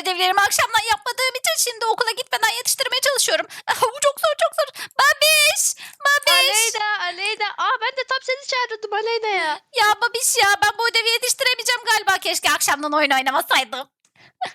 Ödevlerimi akşamdan yapmadığım için şimdi okula gitmeden yetiştirmeye çalışıyorum. Bu çok zor çok zor. Babiş! Babiş! Aleyna, Aleyna. Aa ben de tam seni çağırıyordum Aleyna ya. Ya babiş ya ben bu ödevi yetiştiremeyeceğim galiba. Keşke akşamdan oyun oynamasaydım.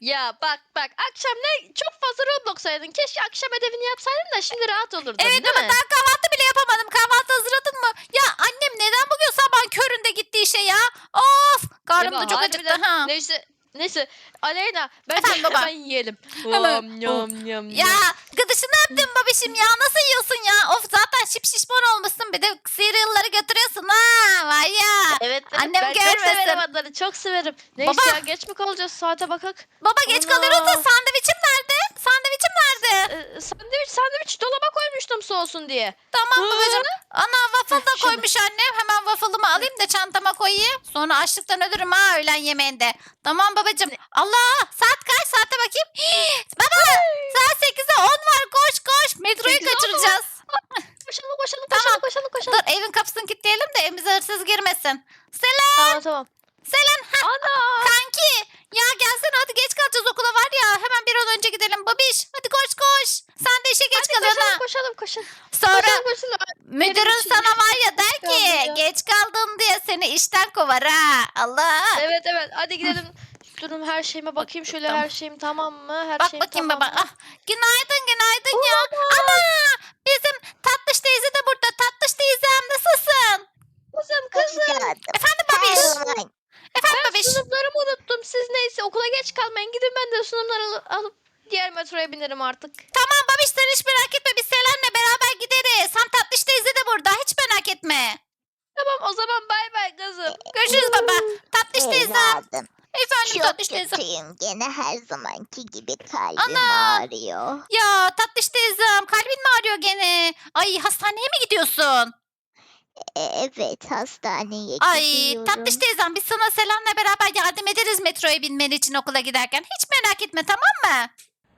Ya bak bak akşam ne çok fazla Roblox oynadın. Keşke akşam ödevini yapsaydın da şimdi rahat olurdun Evet değil ama mi? daha kahvaltı bile yapamadım. Kahvaltı hazırladın mı? Ya annem neden bugün sabah köründe gitti işe ya? Of! Karnım da çok acıktı ha. Neyse Neyse Aleyna bence Efendim baba. hemen yiyelim. Hemen. Om, yom, yom, Ya yom. gıdışını öptüm babişim ya. Nasıl yiyorsun ya? Of zaten şip şişman olmuşsun. Bir de cereal'ları götürüyorsun ha. Var ya. Evet, evet Annem ben çok görmesin. severim onları çok severim. Neyse Baba. ya geç mi kalacağız saate bakak. Baba geç Ana. kalıyoruz da sandviçim nerede? Sandviçim nerede? Ee, sandviç sandviç dolaba koymuştum soğusun diye. Tamam babacığım. Ana waffle da koymuş annem. Waffle'ımı alayım da çantama koyayım. Sonra açlıktan ölürüm ha öğlen yemeğinde. Tamam babacığım. Allah saat kaç? Saate bakayım. Baba saat 8'e 10 var. Koş koş. Metroyu 8'e 10 mu? kaçıracağız. Koşalım koşalım Tamam. koşalım koşalım koşalım. Dur evin kapısını kilitleyelim de evimize hırsız girmesin. Selam. Tamam tamam. Selam. Ha, Ana. kanki. Ya gelsene hadi geç kalacağız okula var ya. Hemen bir an önce gidelim. Babiş hadi koş koş. Sen de işe geç Hadi kalıyorsun koşalım ha. koşalım koşalım. Sonra müdürün için sana var ya der ki ya. geç kaldın diye seni işten kovar ha. Allah. Evet evet hadi gidelim. Durun her şeyime bakayım şöyle Tamam. her şeyim tamam mı? Her Bak şeyim bakayım tamam baba. mı? Ah, günaydın günaydın ya. Ana bizim tatlış teyze de burada. Tatlış teyzem nasılsın? Kızım kızım. Efendim babiş. Efendim babiş. sunumlarımı unuttum. Siz neyse okula geç kalmayın. Gidin ben de sunumları al- alıp diğer metroya binerim artık. Tamam babiş sen hiç merak etme. Biz Selen'le beraber gideriz. Hem tatlış teyze de burada. Hiç merak etme. Tamam o zaman bay bay kızım. Görüşürüz baba. Tatlış teyze. evladım. Efendim Çok tatlış teyze. kötüyüm. Gene her zamanki gibi kalbim Ana. ağrıyor. Ya tatlış teyzem kalbin mi ağrıyor gene? Ay hastaneye mi gidiyorsun? E, evet hastaneye Ay gidiyorum. tatlış teyzem biz sana Selen'le beraber yardım ederiz metroya binmen için okula giderken. Hiç merak etme tamam mı?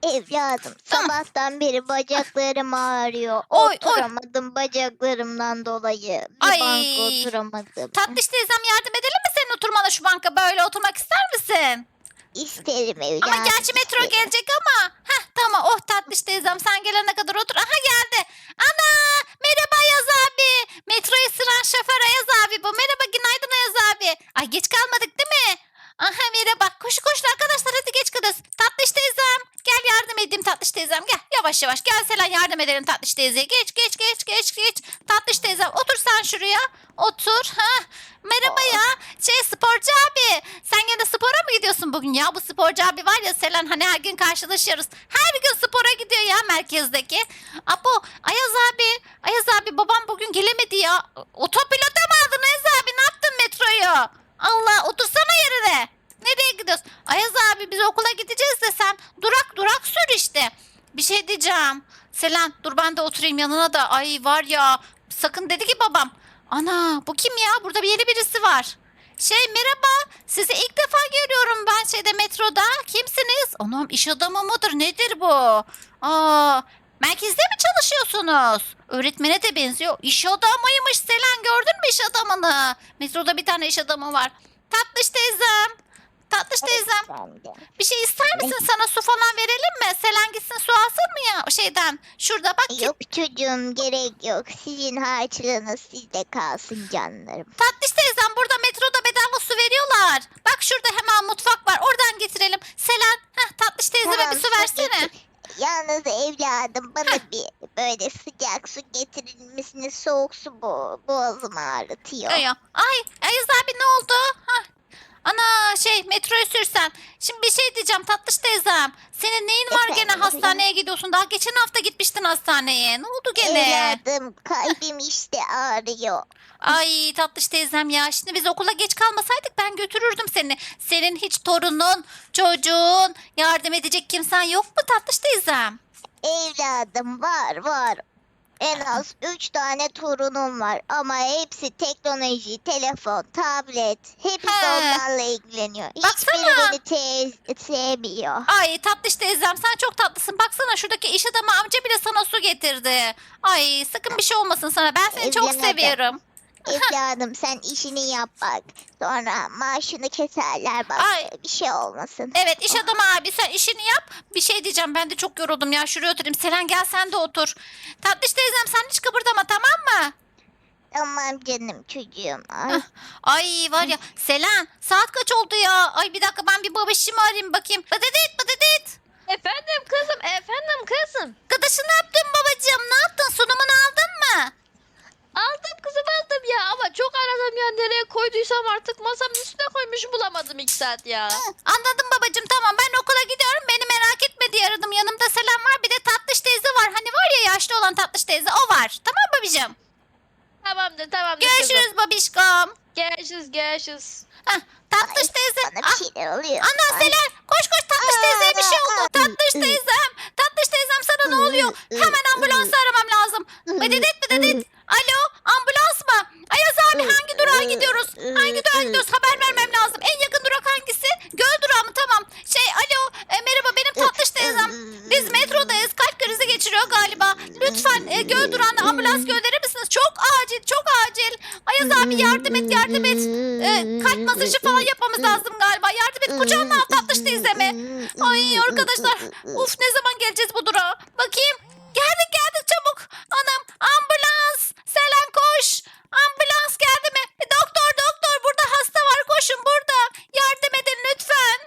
Evladım Tamam. sabahtan beri bacaklarım ağrıyor. Oy, oy. Oturamadım bacaklarımdan dolayı. Bir Ay. banka oturamadım. Tatlış teyzem yardım edelim mi senin oturmana şu banka böyle oturmak ister misin? İsterim evladım. Ama gerçi metro isterim. gelecek ama. Heh tamam oh tatlış teyzem sen gelene kadar otur. Aha geldi. Ana merhaba Ayaz abi. Metroya sıran şoför Ayaz abi bu. Merhaba günaydın Ayaz abi. Ay geç kalmadık değil mi? Aha merhaba. Koşu koşun arkadaşlar hadi geç kalırız. Tatlış teyzem. Gel yardım edeyim tatlış teyzem. Gel yavaş yavaş. Gel Selen yardım edelim tatlış teyzeye. Geç geç geç geç geç. Tatlış teyzem otur sen şuraya. Otur. Ha. Merhaba Aa. ya. Şey sporcu abi. Sen gene spora mı gidiyorsun bugün ya? Bu sporcu abi var ya Selen hani her gün karşılaşıyoruz. Her gün spora gidiyor ya merkezdeki. Apo Ayaz abi. Ayaz abi babam bugün gelemedi ya. Otopilota mı aldın Ayaz abi? Ne yaptın metroyu? Allah otursana yerine. Nereye gidiyorsun? Ayaz abi biz okula gideceğiz de sen durak durak sür işte. Bir şey diyeceğim. Selen dur ben de oturayım yanına da. Ay var ya sakın dedi ki babam. Ana bu kim ya? Burada bir yeni birisi var. Şey merhaba. Sizi ilk defa görüyorum ben şeyde metroda. Kimsiniz? Anam iş adamı mıdır? Nedir bu? Aa, merkezde mi çalışıyorsunuz? Öğretmene de benziyor. İş adamıymış Selen gördün mü iş adamını? Metroda bir tane iş adamı var. Tatlış teyzem. Tatlış teyzem. Bir şey ister misin? Sana su falan verelim mi? Selen gitsin su alsın mı ya? O şeyden. Şurada bak. ki- Yok çocuğum gerek yok. Sizin harçlığınız sizde kalsın canlarım. Tatlış teyzem burada metroda bedava su veriyorlar. Bak şurada hemen mutfak var. Oradan getirelim. Selen, heh, tatlış teyzeme Tamam, bir su versene. getir. Yalnız evladım bana bir böyle sıcak su getirir misiniz? Soğuk su bo boğazımı ağrıtıyor. Ay, ay Ayız abi ne oldu? Hah. Ana şey metroyu sürsen. Şimdi bir şey diyeceğim tatlış teyzem. Senin neyin var gene Efendim, hastaneye gidiyorsun? Daha geçen hafta gitmiştin hastaneye. Ne oldu gene? Evladım kalbim işte ağrıyor. Ay tatlış teyzem ya. Şimdi biz okula geç kalmasaydık ben götürürdüm seni. Senin hiç torunun, çocuğun, yardım edecek kimsen yok mu tatlış teyzem? Evladım var var. En az üç tane torunum var ama hepsi teknoloji, telefon, tablet. Hepsi He. onlarla ilgileniyor. Baksana. Hiçbiri beni te- sevmiyor. Ay tatlış teyzem sen çok tatlısın. Baksana şuradaki iş adamı amca bile sana su getirdi. Ay sakın bir şey olmasın sana. Ben seni çok Evlenemedim. seviyorum. Evladım sen işini yap bak. Sonra maaşını keserler bak. Ay. Bir şey olmasın. Evet iş adamı abi sen işini yap. Bir şey diyeceğim ben de çok yoruldum ya. Şuraya oturayım. Selen gel sen de otur. Tatlış teyzem sen hiç kıpırdama tamam mı? Tamam canım çocuğum. Ay. Ay var ya Selen saat kaç oldu ya? Ay bir dakika ben bir babişimi arayayım bakayım. Bıdıdıt bıdıdıt. Efendim kızım, efendim kızım. Gıdaşını öptüm babacığım. Ne yaptın? Sunumunu aldın? Aldım kızım aldım ya ama çok aradım ya nereye koyduysam artık masamın üstüne koymuş bulamadım iki saat ya. Anladım babacığım tamam ben okula gidiyorum. Beni merak etme diye aradım. Yanımda Selen var bir de tatlış teyze var. Hani var ya yaşlı olan tatlış teyze o var. Tamam babacığım. Tamamdır tamamdır kızım. Görüşürüz babişkom. Görüşürüz görüşürüz. Hah, tatlış Ay, teyze. Bana Ah, bir şeyler oluyor. Ana. Selen koş koş tatlış teyzeye bir şey oldu. Tatlış teyzem. Tatlış teyzem sana ne oluyor? Hemen ambulansı aramam lazım. Bıdıdıt bıdıdıt. Alo ambulans mı? Ayaz abi hangi durağa gidiyoruz? Hangi durağa gidiyoruz? Haber vermem lazım. En yakın durak hangisi? Göl durağı mı? Tamam. Şey alo e, merhaba benim tatlış teyzem. Biz metrodayız. Kalp krizi geçiriyor galiba. Lütfen e, göl durağına ambulans gönderir misiniz? Çok acil, çok acil. Ayaz abi yardım et, yardım et. E, kalp masajı falan yapmamız lazım galiba. Yardım et, kucağına al tatlış teyzemi. Ay arkadaşlar, uf ne zaman geleceğiz bu durağa? Bakayım. Geldik geldik çabuk. Anam ambulans. Selen koş. Ambulans geldi mi? E, Doktor doktor burada hasta var koşun burada. Yardım edin lütfen.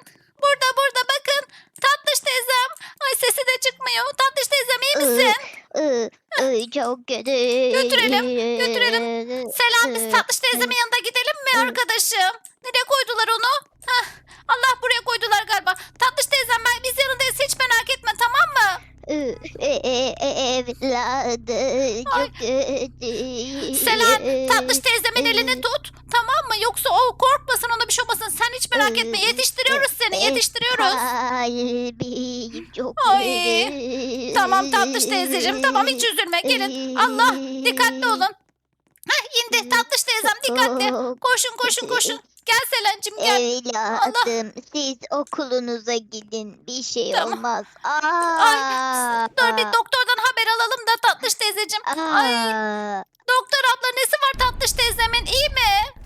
Burada burada bakın. Tatlış teyzem. Ay sesi de çıkmıyor. Tatlış teyzem iyi misin? Iı, ıı, çok kötü. Götürelim, götürelim. Selam biz tatlış teyzemin yanına gidelim mi arkadaşım? Nereye koydular onu? Hah, Allah buraya koydular galiba. Tatlış teyzem ben biz yanındayız hiç merak etme tamam mı? Iı, e- e- Evladım Ay. çok kötü. Selen tatlış teyzemin elini tut. Tamam mı? Yoksa o korkmasın ona bir şey olmasın. Sen hiç merak etme yetiştiriyoruz seni yetiştiriyoruz. Kalbim çok Ay, kötü. Tamam tatlış teyzeciğim tamam hiç üzülme gelin. Allah dikkatli olun. Hah indi tatlış teyzem dikkatli. Koşun koşun koşun. Gel Selen'cim gel. Evladım siz okulunuza gidin bir şey Tamam. olmaz. Ay, Aa, Dur bir doktordan haber alalım da tatlış teyzeciğim. Ay aa, doktor abla nesi var tatlış teyzemin iyi mi?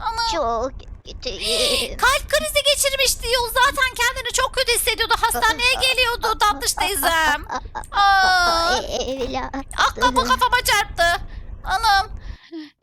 Ama çok kötüyüm. kalp krizi geçirmiş diyor. Zaten kendini çok kötü hissediyordu. Hastaneye geliyordu tatlış teyzem. Aa, Evladım. ah kapı kafama çarptı. Anam.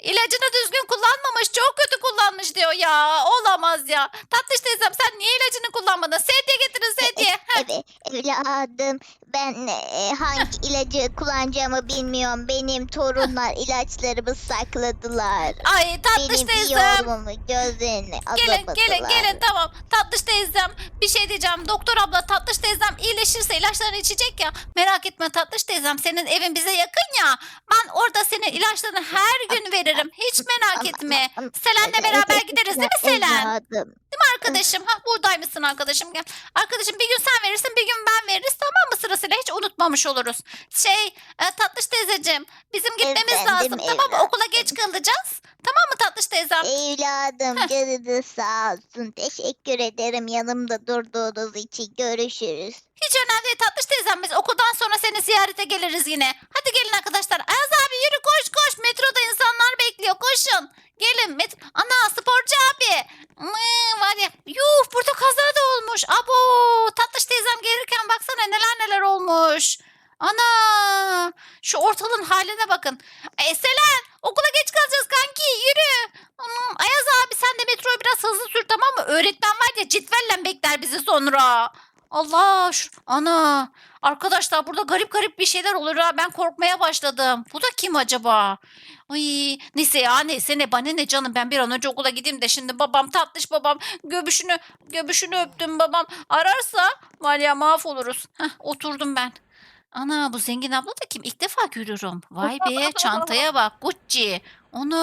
İlacını düzgün kullanmamış. Çok kötü kullanmış diyor ya. Olamaz ya. Tatlış teyzem sen niye ilacını kullanmadın? Sedye getirin sedye. Heh. Evet evladım ben e, hangi ilacı kullanacağımı bilmiyorum. Benim torunlar ilaçlarımı sakladılar. Ay tatlış Benim teyzem. olmamı gözlerine Gelin alamadılar. gelin gelin tamam. Tatlış teyzem bir şey diyeceğim. Doktor abla tatlış teyzem iyileşirse ilaçlarını içecek ya. Merak etme tatlış teyzem senin evin bize yakın ya. Ben orada senin ilaçlarını her gün veririm. Hiç merak etme. Selen'le beraber gideriz değil mi Selen? Evladım. Arkadaşım ha buradaymışsın arkadaşım gel. Arkadaşım bir gün sen verirsin bir gün ben veririz tamam mı sırasıyla hiç unutmamış oluruz. Şey e, tatlış teyzeciğim bizim gitmemiz Efendim, lazım tamam mı evladım. okula geç kalacağız. Tamam mı tatlış teyzem? Evladım canınız sağ olsun. Teşekkür ederim yanımda durduğunuz için. Görüşürüz. Hiç önemli değil tatlış teyzem biz okuldan sonra seni ziyarete geliriz yine. Hadi gelin arkadaşlar. Ayaz abi yürü koş koş. Metroda insanlar bekliyor koşun. Gelin. Met Ana sporcu abi. Mıı, var ya. Yuh burada kaza da olmuş. Abo tatlış teyzem gelirken baksana neler neler olmuş. Ana şu ortalığın haline bakın. E, Selen okula geç kalacağız kanki yürü. Anam, Ayaz abi sen de metroyu biraz hızlı sür tamam mı? Öğretmen var ya citvelle bekler bizi sonra. Allah şu, ana arkadaşlar burada garip garip bir şeyler oluyor ha ben korkmaya başladım. Bu da kim acaba? Ay neyse ya neyse ne bana ne canım ben bir an önce okula gideyim de şimdi babam tatlış babam göbüşünü göbüşünü öptüm babam ararsa var ya mahvoluruz. Heh, oturdum ben. Ana bu zengin abla da kim? İlk defa görüyorum. Vay be çantaya bak Gucci. Onu.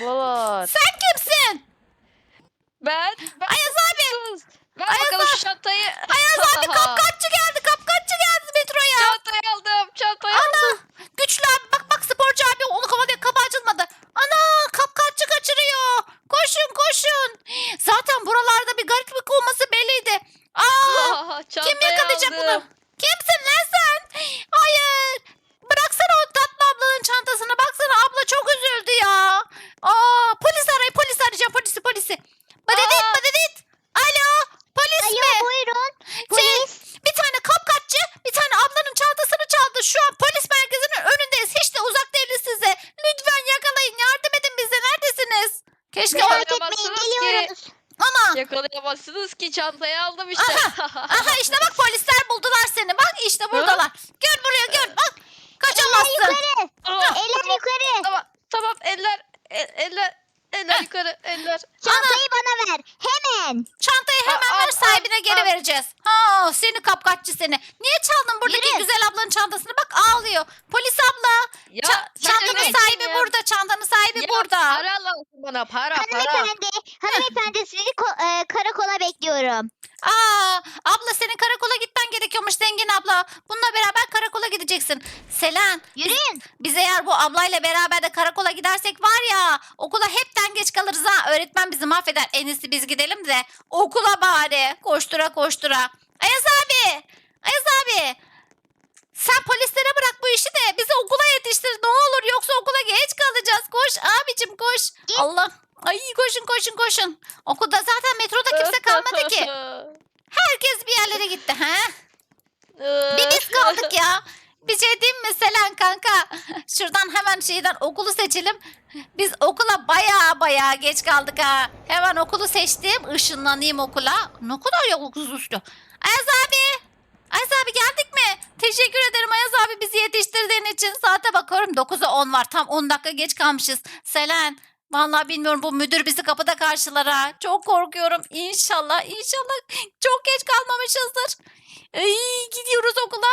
Babalar. Sen kimsin? Ben, ben Ayaz abi. Ver Ayaz bakalım şu çantayı. Ayaz abi kapkaççı geldi kapkaççı geldi metroya. Çantayı aldım. Çantayı Ana güçlü abi bak bak sporcu abi onu kapadı kapı açılmadı. Ana kapkaççı kaçırıyor. Koşun koşun. Zaten buralarda bir gariplik olması belliydi. Aa aldım. kim Çantayı yakalayacak aldım. bunu? Kimsin lan sen? Hayır. Bıraksana o tatlı ablanın çantasını. Baksana abla çok üzüldü ya. Bulamazsınız ki çantayı aldım işte. Aha işte bak polisler buldular seni. Bak işte buradalar. Gel buraya gel. Bak kaçamazsın. Yukarı. Tamam, Eller tamam, yukarı. tamam, tamam eller el- eller eller yukarı eller. Çantayı bana ver. Hemen. Çantayı hemen ver sahibine geri vereceğiz. Ha seni kapkaççı seni. Niye çaldın buradaki Yürü. güzel ablanın çantasını? Bak ağlıyor. Polis abla. Ya ça- sen çantanın öyle sahibi ya. burada. Çantanın sahibi Ya, burada. Para lazım bana para para. Hanımefendi. Hanımefendi sizi ko- e, karakola bekliyorum. Aa, abla senin karakola gitmen gerekiyormuş zengin abla. Bununla beraber karakola gideceksin. Selen Yürüyün. biz eğer bu ablayla beraber de karakola gidersek var ya okula hepten geç kalırız ha. Öğretmen bizi mahveder. En iyisi biz gidelim de okula bari koştura koştura. Ayaz abi. Ayaz abi. Sen polislere bırak bu işi de bizi okula yetiştir ne olur yoksa okula geç kalacağız. Koş abicim koş. Git. Allah. Ay koşun koşun koşun. Okulda zaten metroda kimse kalmadı ki. Herkes bir yerlere gitti ha? Bir biz kaldık ya. Bir şey diyeyim mi Selen kanka? Şuradan hemen şeyden okulu seçelim. Biz okula baya baya geç kaldık ha. Hemen okulu seçtim. Işınlanayım okula. Ne kadar okul üstü. Ayaz abi. Ayaz abi geldik mi? Teşekkür ederim Ayaz abi bizi yetiştirdiğin için. Saate bakıyorum 9'a 10 var. Tam 10 dakika geç kalmışız. Selen. Vallahi bilmiyorum bu müdür bizi kapıda karşılar ha. Çok korkuyorum. İnşallah inşallah çok geç kalmamışızdır. Ay, gidiyoruz okula.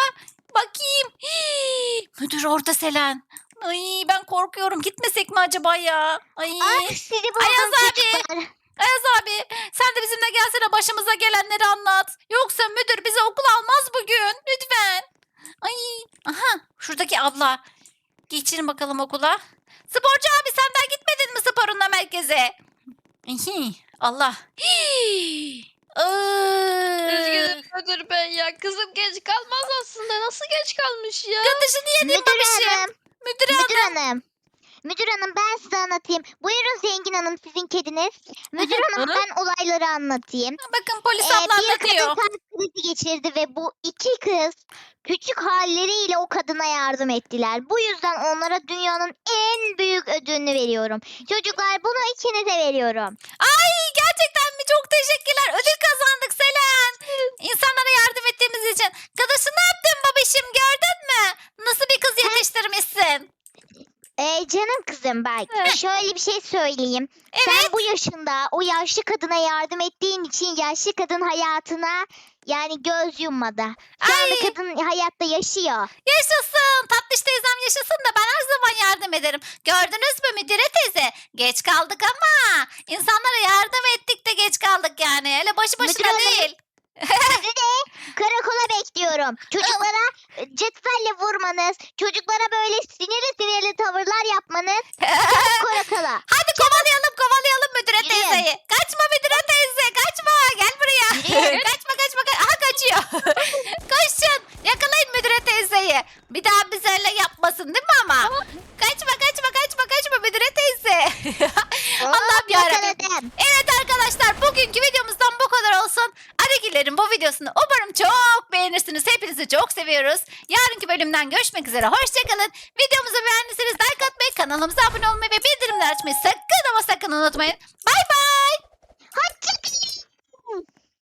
Bakayım. Hii, müdür orada Selen. Ay ben korkuyorum. Gitmesek mi acaba ya? Ay. Ah Ayaz abi. çocuklar. Ayaz abi sen de bizimle gelsene başımıza gelenleri anlat. Yoksa müdür bizi okula almaz bugün. Lütfen. Ay. Aha şuradaki abla. Geçin bakalım okula. Sporcu abi sen daha gitmedin mi sporunla merkeze? Allah. Üzgünüm müdür bey ya. Kızım geç kalmaz aslında. Nasıl geç kalmış ya? Götüşü niye Müdür dinlemişim? hanım. Müdür Müdür hanım. Müdür hanım ben size anlatayım. Buyurun zengin hanım sizin kediniz. Müdür hanım Hı? ben olayları anlatayım. Bakın polis Ee, abla bir anlatıyor. kadın kalp krizi geçirdi ve bu iki kız küçük halleriyle o kadına yardım ettiler. Bu yüzden onlara dünyanın en büyük ödülünü veriyorum. Çocuklar bunu ikinize veriyorum. Ay gerçekten mi? Çok teşekkürler. Ödül kazandık Selen. İnsanlara yardım ettiğimiz için. Kadaşı ne yaptın babişim gördün mü? Nasıl bir kız yetiştirmişsin? Ee, canım kızım bak Evet. şöyle bir şey söyleyeyim. Evet. Sen bu yaşında o yaşlı kadına yardım ettiğin için yaşlı kadın hayatına yani göz yummadı. Şu anda Ay. kadın hayatta yaşıyor. Yaşasın. Tatlış teyzem yaşasın da ben her zaman yardım ederim. Gördünüz mü müdüre teyze? Geç kaldık ama insanlara yardım ettik de geç kaldık yani. Öyle başı Müdür başına hanım. değil. Sizi de karakola bekliyorum. Çocuklara cetvelle vurmanız, çocuklara böyle sinirli sinirli tavırlar yapmanız çabuk karakola. Hadi kovalayalım kovalayalım müdüre Yürüyün. teyzeyi. Kaçma müdüre teyze kaçma gel buraya. Yürüyün. kaçma kaçma kaçma. Aha kaçıyor. Koşun yakalayın müdüre teyzeyi. Bir daha bize öyle yapmasın değil mi ama? Kaçma kaçma kaçma kaçma müdüre teyze. Allah'ım yarabbim. yakaladım. Evet arkadaşlar bugünkü videomuzdan bu kadar olsun. Arıgillerin bu videosunu umarım çok beğenirsiniz. Hepinizi çok seviyoruz. Yarınki bölümden görüşmek üzere. Hoşçakalın. Videomuzu beğendiyseniz like atmayı, kanalımıza abone olmayı ve bildirimleri açmayı sakın ama sakın unutmayın. Bay bay. Hoşçakalın.